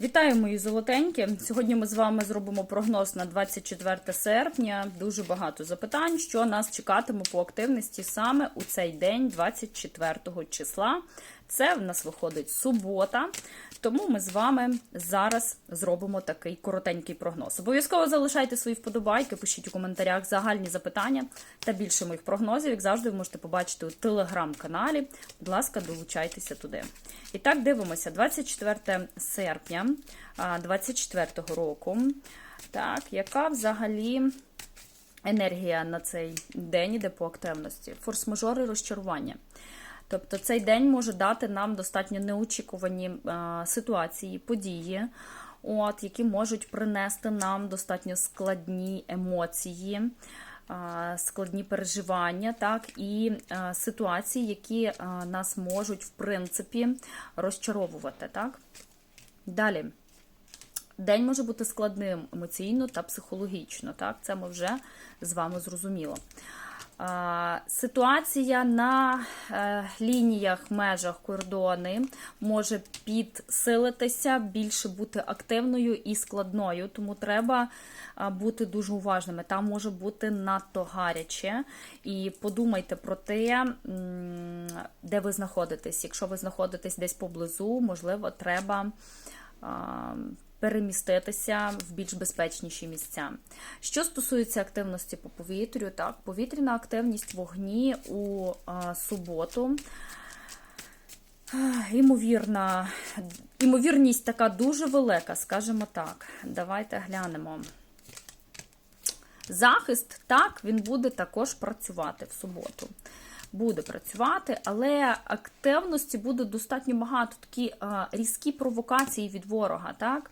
Вітаю, мої золотенькі. Сьогодні ми з вами зробимо прогноз на 24 серпня. Дуже багато запитань, що нас чекатиме по активності саме у цей день, 24 числа. Це в нас виходить субота, тому ми з вами зараз зробимо такий коротенький прогноз. Обов'язково залишайте свої вподобайки, пишіть у коментарях загальні запитання та більше моїх прогнозів, як завжди, ви можете побачити у телеграм-каналі. Будь ласка, долучайтеся туди. І так, дивимося, 24 серпня 24 року. Так, яка взагалі енергія на цей день іде по активності? Форс-мажори розчарування. Тобто цей день може дати нам достатньо неочікувані ситуації, події, от, які можуть принести нам достатньо складні емоції, складні переживання, так, і ситуації, які нас можуть, в принципі, розчаровувати. Так? Далі. День може бути складним емоційно та психологічно. Так? Це ми вже з вами зрозуміло. Ситуація на е, лініях, межах кордони може підсилитися, більше бути активною і складною, тому треба бути дуже уважними. Там може бути надто гаряче. І подумайте про те, де ви знаходитесь. Якщо ви знаходитесь десь поблизу, можливо, треба переміститися в більш безпечніші місця. Що стосується активності по повітрю, так, повітряна активність вогні у а, суботу. Імовірна, імовірність така дуже велика, скажімо так. Давайте глянемо. Захист, так, він буде також працювати в суботу. Буде працювати, але активності буде достатньо багато такі а, різкі провокації від ворога, так?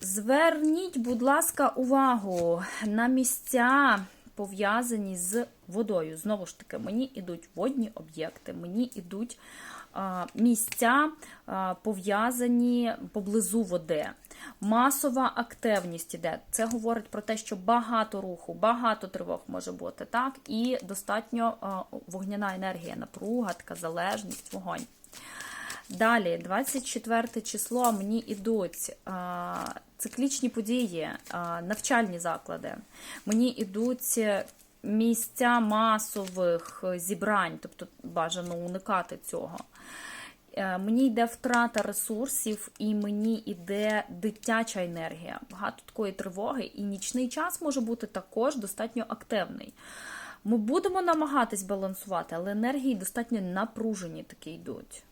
Зверніть, будь ласка, увагу на місця, пов'язані з водою. Знову ж таки, мені йдуть водні об'єкти, мені йдуть місця, пов'язані поблизу води. Масова активність іде. Це говорить про те, що багато руху, багато тривог може бути, так? І достатньо вогняна енергія, напруга, така залежність, вогонь. Далі, 24 число, мені йдуть циклічні події, навчальні заклади. Мені йдуть місця масових зібрань, тобто бажано уникати цього. Е, мені йде втрата ресурсів, і мені йде дитяча енергія. Багато такої тривоги, і нічний час може бути також достатньо активний. Ми будемо намагатись балансувати, але енергії достатньо напружені такі йдуть.